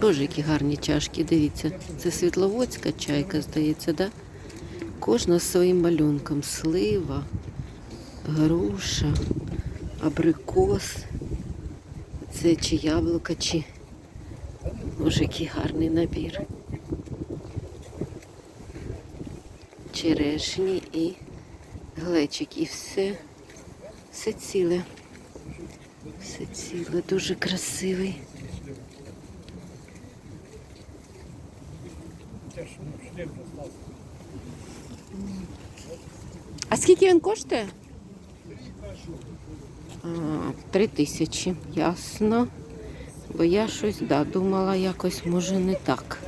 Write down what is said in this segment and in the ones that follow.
Боже, які гарні чашки, дивіться. Це світловодська чайка, здається, да? Кожна з своїм малюнком. Слива, груша, абрикос. Це чи яблука, чи. Боже, який гарний набір. Черешні і глечик. І все, все ціле. Все ціле, дуже красивий. А скільки він коштує? Три тисячі, ясно. Бо я щось да, думала якось, може, не так.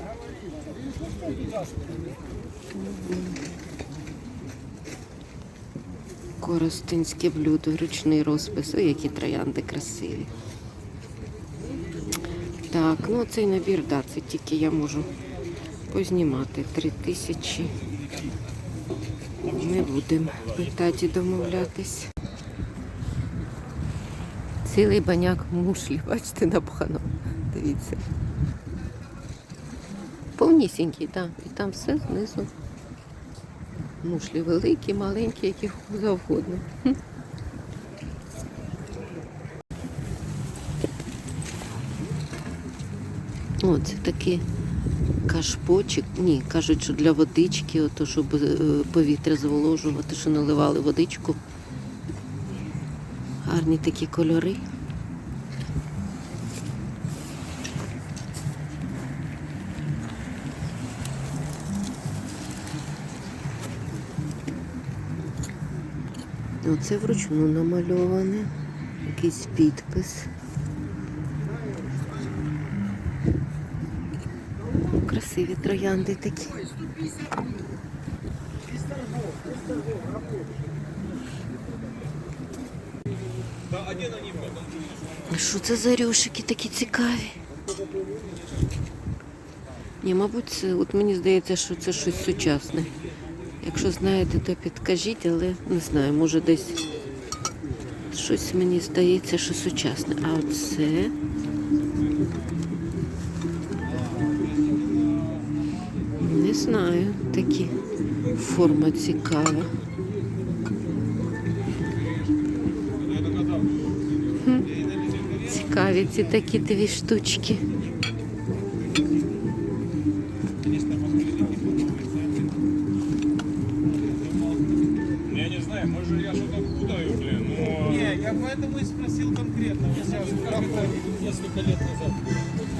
Коростинське блюдо, ручний розпис. Ой, які троянди красиві. Так, ну цей набір, да, це тільки я можу познімати. Три тисячі. Не будемо питати домовлятись. Цілий баняк мушлі, бачите, напхано. Дивіться. Повнісінький, так. І там все знизу. Мушлі великі, маленькі, які завгодно. Хм. О, такий кашпочик. Ні, кажуть, що для водички, ото, щоб е, повітря зволожувати, що наливали водичку. Гарні такі кольори. Оце вручну намальоване. Якийсь підпис. Красиві троянди такі. Що це за рюшики такі цікаві? Ні, мабуть, це, от мені здається, що це щось сучасне. Якщо знаєте, то підкажіть, але не знаю, може десь щось мені здається, що сучасне. А оце. Знаю, такі форма цікава. Хм, Цікаві ці такі дві штучки.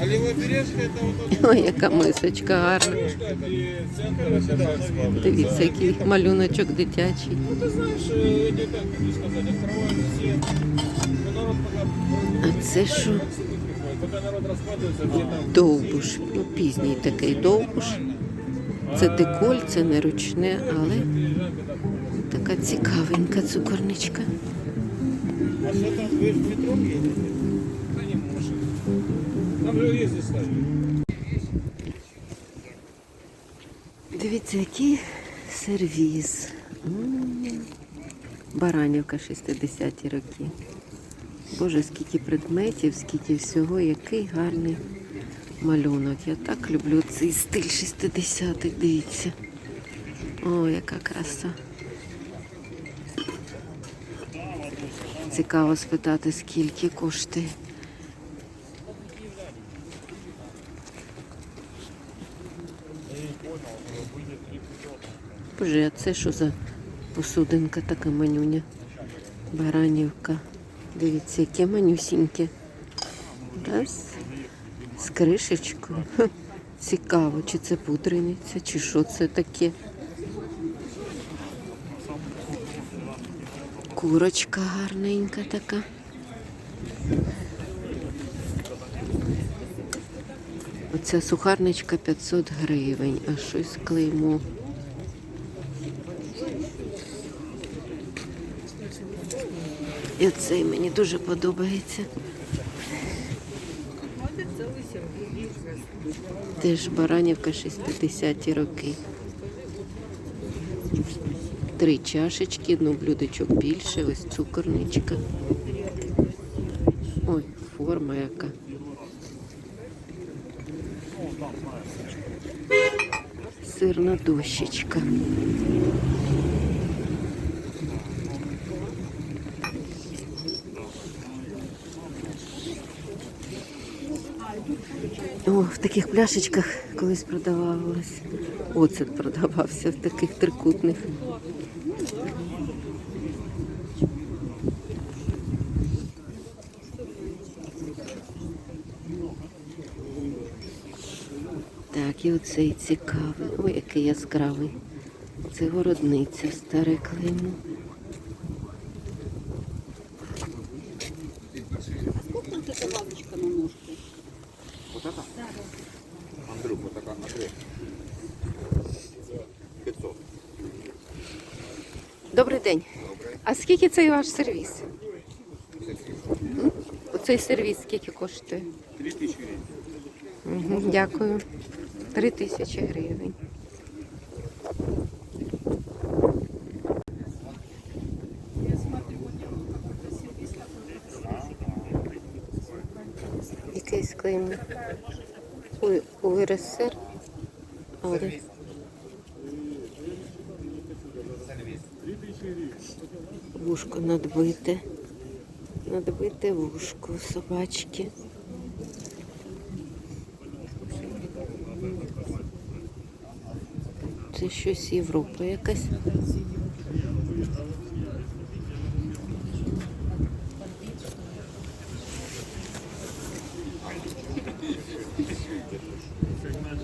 Ой, яка мисочка гарна. И центр Сержанского. Дивіться, який малюночок дитячий. Ну, ты знаешь, э, эти, как тебе сказать, открывают все. Ну, народ пока... А це що? Пока народ раскладывается, все там... Довбуш. Ну, пізній такий довбуш. Це деколь, це не ручне, але така цікавенька цукорничка. А что там, вы в метро едете? Дивіться, який сервіз. Баранівка 60-ті роки. Боже, скільки предметів, скільки всього, який гарний малюнок. Я так люблю цей стиль 60-х, дивіться. О, яка краса. Цікаво спитати, скільки коштує. Боже, а це що за посудинка така манюня? Баранівка. Дивіться, яке манюсіньке. Раз. З кришечкою. Цікаво, чи це пудрениця, чи що це таке. Курочка гарненька така. Оця сухарничка 500 гривень, а щось клеймо. І цей мені дуже подобається. Теж Баранівка 60-ті роки. Три чашечки, ну блюдечок більше, ось цукорничка. Ой, форма яка. Сирна дощечка. О, в таких пляшечках колись продавалось. Оцет продавався в таких трикутних. Так, і оцей цікавий. Ой, який яскравий. Це городниця, старе клеймо. Скільки цей ваш сервіс? Оцей сервіс скільки коштує? 3000 гривен. Угу, дякую. Три тисячі гривень. Якийсь клеймо. Ой, УРСР. Але... Вушко надбите. Надбите вушко собачки. Це щось Європа якась.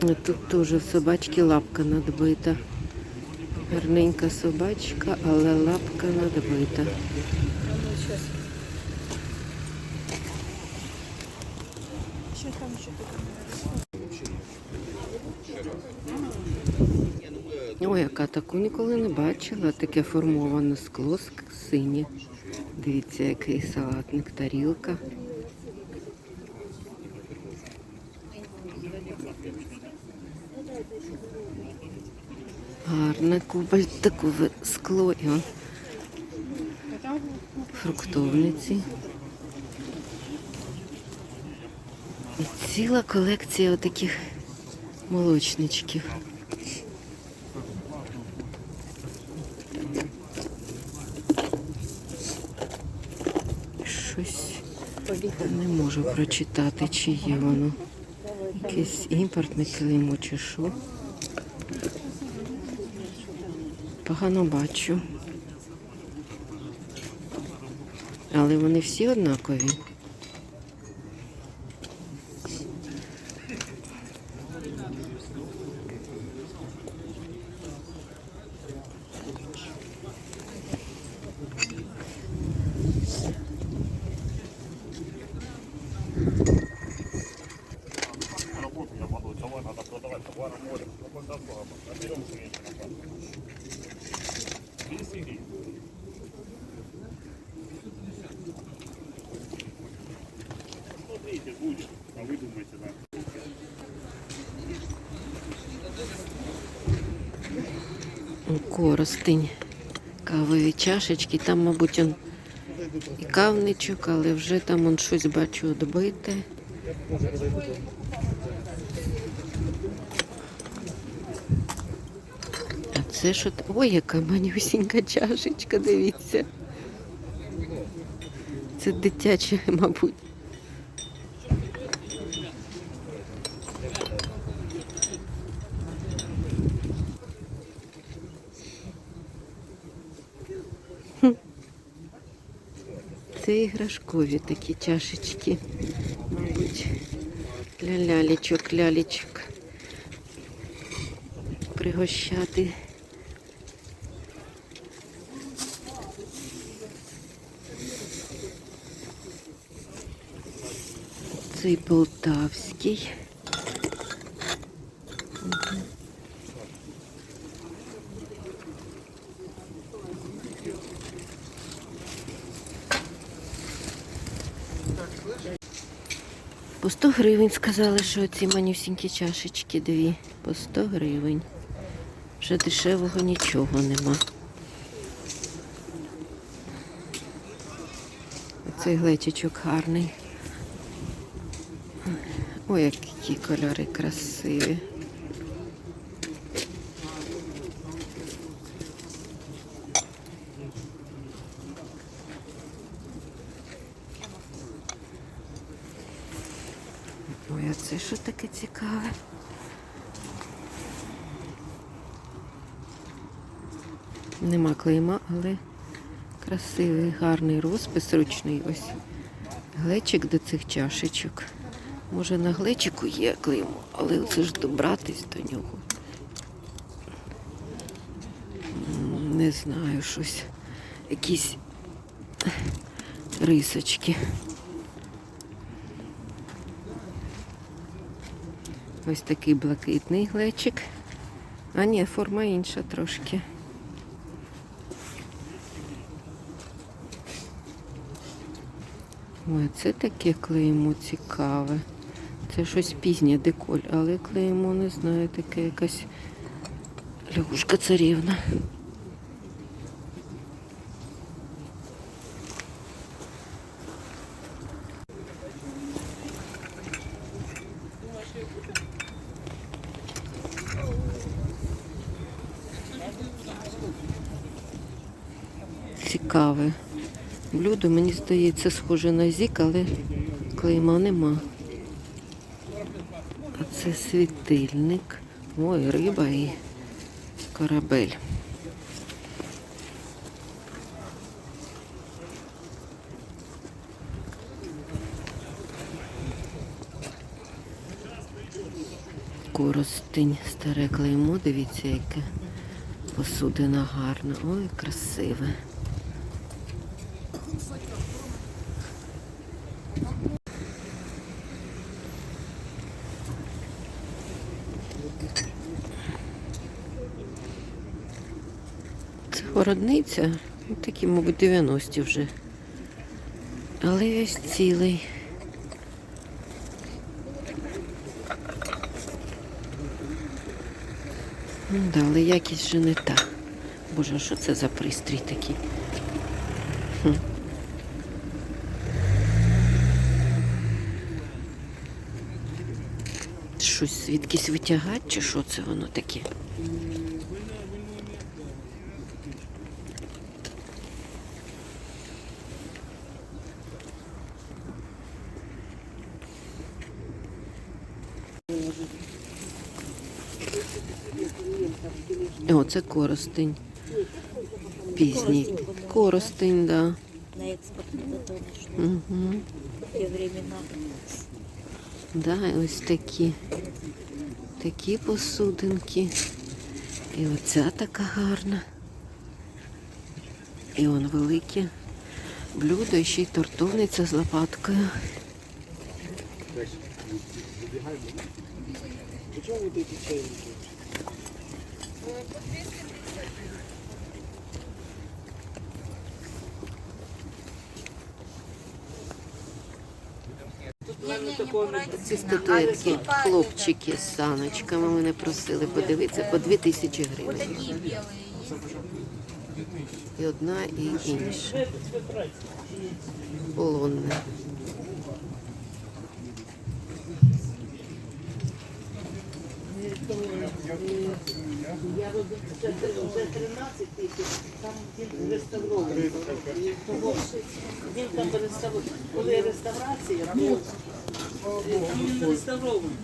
Тут теж собачки лапка надбита. Гарненька собачка, але лапка надбита. Ой, яка таку ніколи не бачила. Таке формоване скло синє. Дивіться, який салатник, тарілка. Гарне кубальтикове скло. І он фруктовниці. І ціла колекція отаких молочничків. Щось не можу прочитати, чи є воно. Якесь імпортне килимо чи що. Погано бачу. Але вони всі однакові. Коростень. Кавові чашечки. Там, мабуть, он і кавничок, але вже там он щось бачу відбите. А це що? Ой, яка манюсінька чашечка, дивіться. Це дитяче, мабуть. Це іграшкові такі чашечки. Мабуть, для лялечок, лялечок. Пригощати. Цей полтавський. По 100 гривень сказали, що ці манюсінькі чашечки дві. По 100 гривень. Вже дешевого нічого нема. Оцей глечичок гарний. Ой, які кольори красиві. Ой, а це що таке цікаве? Нема клейма, але красивий, гарний розпис ручний. Ось глечик до цих чашечок. Може на глечику є клеймо, але це ж добратись до нього. Не знаю, щось. Якісь рисочки. Ось такий блакитний глечик. А ні, форма інша трошки. Ой, це таке клеймо цікаве. Це щось пізнє деколь, але клеймо не знаю, таке якась лягушка царівна. Цікаве. Блюдо, мені здається, схоже на зік, але клейма нема. А це світильник. Ой, риба і корабель. Коростень, старе клеймо, дивіться, яке посудина гарна. Ой, красиве. Це городниця, ну, такі, мабуть, 90-ті вже. Але весь цілий. Ну, да, але якість вже не та. Боже, що це за пристрій такий? Хм. Щось звідкись витягати, чи що це воно таке? О, це коростень. Пізній. Коростень, да. на готовишь Угу. времена. Да, і ось такі. Такі посудинки. І оця така гарна. І он велике блюдо, і ще й тортовниця з лопаткою. Ці статуетки, хлопчики з саночками мене просили подивитися по 2000 гривень. І одна, і інша. Полонне. Я робив вже, вже 13 тисяч, там він реставрований. Тому він там реставрований. Коли реставрація, ну, там він реставрований.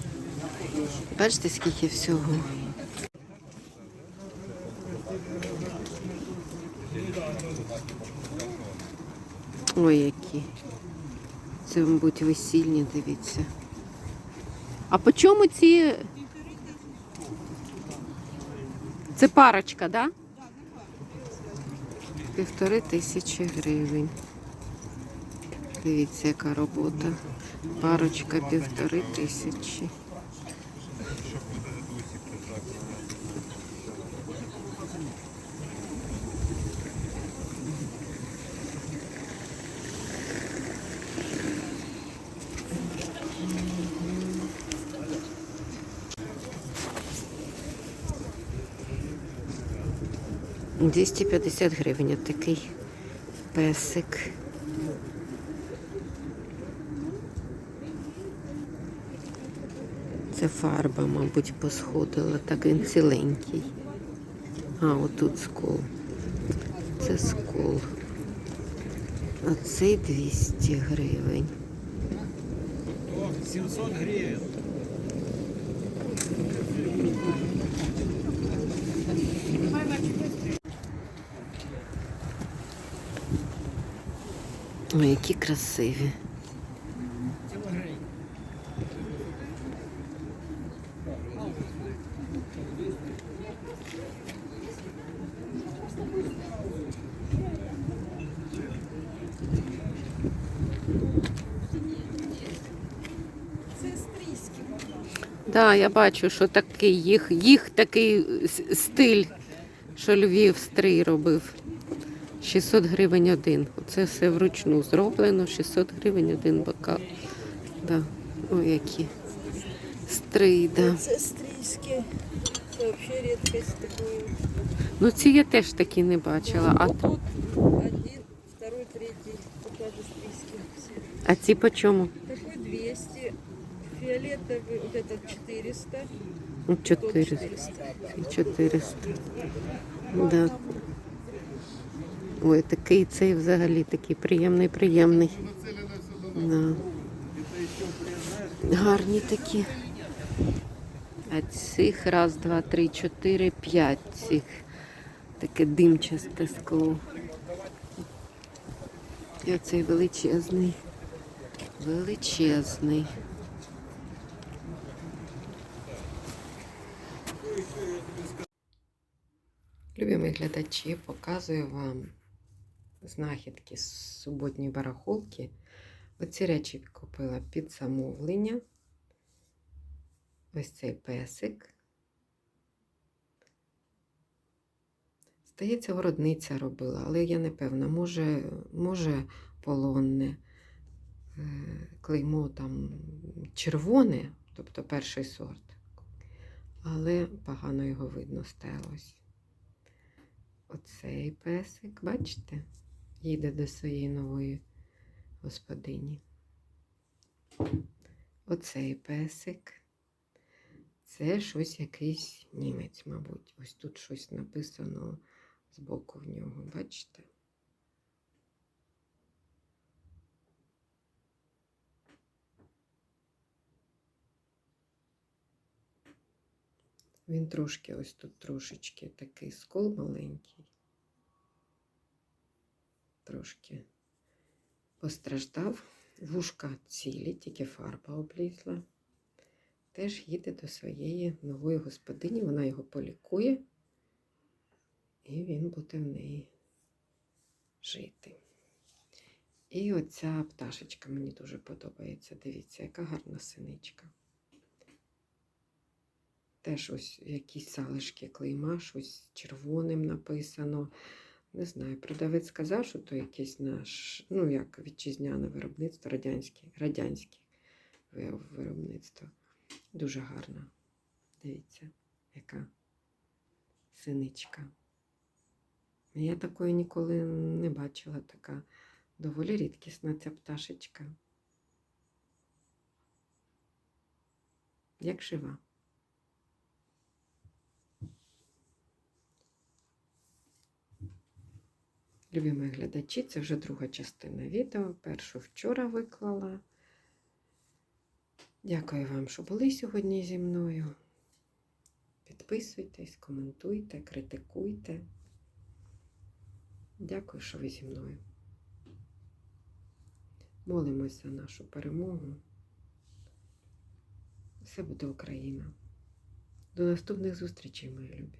Бачите, скільки всього. Ой, які. Це, мабуть, весільні, дивіться. А по чому ці? Це парочка, так? Да? Півтори тисячі гривень. Дивіться, яка робота. Парочка півтори тисячі. Двісті п'ятдесят гривень такий песик. Це фарба, мабуть, посходила, так він ціленький. А, отут скол. Це скол. А цей 200 гривень. О, 700 гривен. Ой, які красиві. Да, я бачу, що такий їх, їх такий стиль, що Львів стрий робив. 600 гривень один. Оце все вручну зроблено. 600 гривень один бокал. Да. Ой, які. Стрий, да. Це стрийське. Це взагалі рідкость такої. Ну ці я теж такі не бачила. А, Тут один, второй, третий. Покажу стрийський. Все. а ці по чому? Такой 200. Фиолетовый, вот этот 400. Ну, Тот 400. 400. І 400. Да. Ой, такий цей взагалі такий приємний, приємний. Да. Гарні такі. А цих раз, два, три, чотири, п'ять цих. Таке димчасте скло. І оцей величезний. Величезний. Любимі глядачі, показую вам знахідки з суботньої барахолки. Оці речі купила під замовлення. Ось цей песик. Здається, городниця робила, але я не певна, може, може полонне. Е, Клеймо там червоне, тобто перший сорт. Але погано його видно стелось. Оцей песик, бачите, їде до своєї нової господині. Оцей песик. Це щось якийсь німець, мабуть. Ось тут щось написано збоку в нього, бачите? Він трошки ось тут трошечки такий скол маленький. Трошки постраждав. Вушка цілі, тільки фарба облізла. Теж їде до своєї нової господині, вона його полікує, і він буде в неї жити. І оця пташечка мені дуже подобається. Дивіться, яка гарна синичка. Теж ось якісь залишки клейма, щось червоним написано. Не знаю, продавець сказав, що то якесь наш, ну як вітчизняне виробництво, радянське, радянське виробництво. Дуже гарно. Дивіться, яка синичка. Я такої ніколи не бачила, така доволі рідкісна ця пташечка. Як жива. Любимі глядачі, це вже друга частина відео. Першу вчора виклала. Дякую вам, що були сьогодні зі мною. Підписуйтесь, коментуйте, критикуйте. Дякую, що ви зі мною. Молимось за нашу перемогу. Все буде Україна. До наступних зустрічей, мої любі.